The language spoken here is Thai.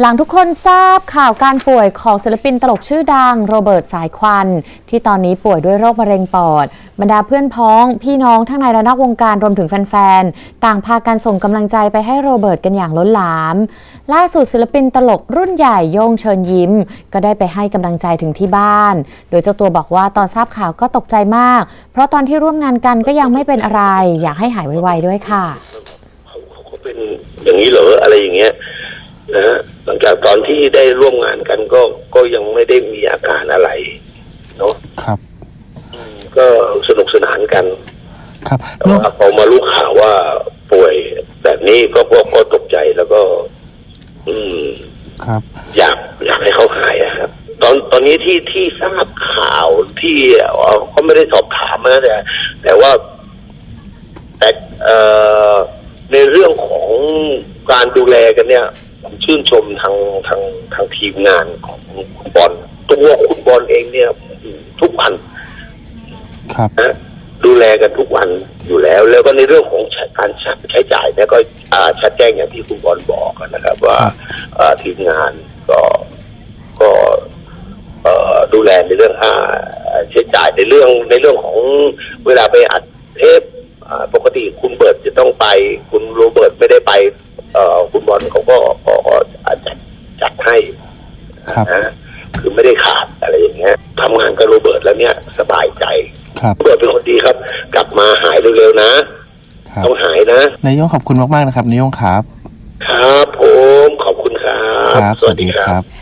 หลังทุกคนทราบข่าวการป่วยของศิลปินตลกชื่อดังโรเบิร์ตสายควัน ที่ตอนนี้ป่วยด้วยโรคมะเร็งปอด บรรดาเพื่อนพ้อง พี่น้องทั้งในและนอกวงการรวมถึงแฟนๆ ต่างพากันส่งกำลังใจไปให้โรเบิร์ตกันอย่างล้นหลาม ล่าสุดศิลปินตลกรุ่นใหญ่โย่งเชิญยิ้ม ก็ได้ไปให้กำลังใจถึงที่บ้าน โดยเจ้าตัวบอกว่าตอนทราบข่าวก็ตกใจมาก เพราะตอนที่ร่วมงานกันก็ยังไม่เป็นอะไร อยากให้หายไวๆด้วยค่ะเขาเขาเป็นอย่างนี้เหรออะไรอย่างเงี้ย นะฮะหลังจากตอนที่ได้ร่วมงานกันก็ก็ยังไม่ได้มีอาการอะไรเนาะครับ ก็สนุกสนานกัน ครับแต่ว่าพอมารู้ข่าวว่าป่วยแบบนี้ก็ก็ก็ตกใจแล้วก็ อืม ครับ อยากอยากให้เขาหายอะครับ ตอนตอนนี้ที่ที่ทราบข่าวที่เอ่อเขาไม่ได้สอบถามนะแต่แต่ว่า แต่เอ่อในเรื่องของการดูแลกันเนี่ยผม ชื่นชมทางทางทางทีมงานของคุณบอลตัวคุณบอลเองเนี่ยทุกวันครับนะดูแลกันทุกวันอยู่แล้ว แล้วก็ในเรื่องของการใช้จ่ายเนี่ยก็อ่าชัดแจ้งอย่างที่คุณบอลบอกนะครับ ว่าเอ่อทีมงานก็ก็เอ่อดูแลในเรื่องค่าใช้จ่ายในเรื่องในเรื่องของเวลาไปอัดเทปอ่าปกติคุณเบิร์ตจะต้องไป เขาก็ก็ก็อาจจะจัดให้ครับนะคือไม่ได้ขาดอะไรอย่างเงี้ยทำงานกับโรเบิร์ตแล้วเนี่ยสบายใจครับโรเบิร์ตเป็นคนดีครับ กลับมาหายเร็วๆนะครับต้องหายนะนายโยงขอบคุณมากๆนะครับนายโยงครับ ครับผมขอบคุณครับครับสวัสดีครับข